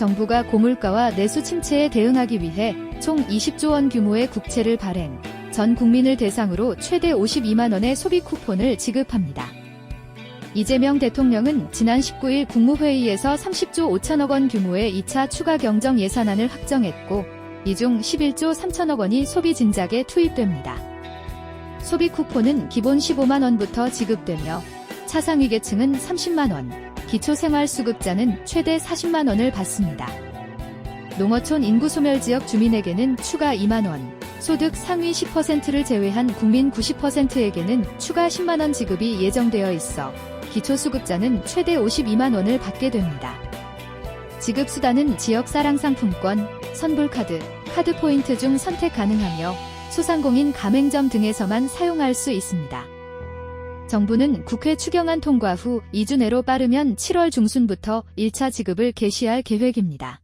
정부가 고물가와 내수 침체에 대응하기 위해 총 20조 원 규모의 국채를 발행, 전 국민을 대상으로 최대 52만 원의 소비 쿠폰을 지급합니다. 이재명 대통령은 지난 19일 국무회의에서 30조 5천억 원 규모의 2차 추가 경정 예산안을 확정했고, 이 중 11조 3천억 원이 소비 진작에 투입됩니다. 소비 쿠폰은 기본 15만 원부터 지급되며 차상위 계층은 30만 원, 기초생활수급자는 최대 40만 원을 받습니다. 농어촌 인구 소멸 지역 주민에게는 추가 2만 원, 소득 상위 10%를 제외한 국민 90%에게는 추가 10만 원 지급이 예정되어 있어 기초수급자는 최대 52만 원을 받게 됩니다. 지급 수단은 지역 사랑 상품권, 선불 카드, 카드 포인트 중 선택 가능하며 소상공인 가맹점 등에서만 사용할 수 있습니다. 정부는 국회 추경안 통과 후 2주 내로 빠르면 7월 중순부터 1차 지급을 개시할 계획입니다.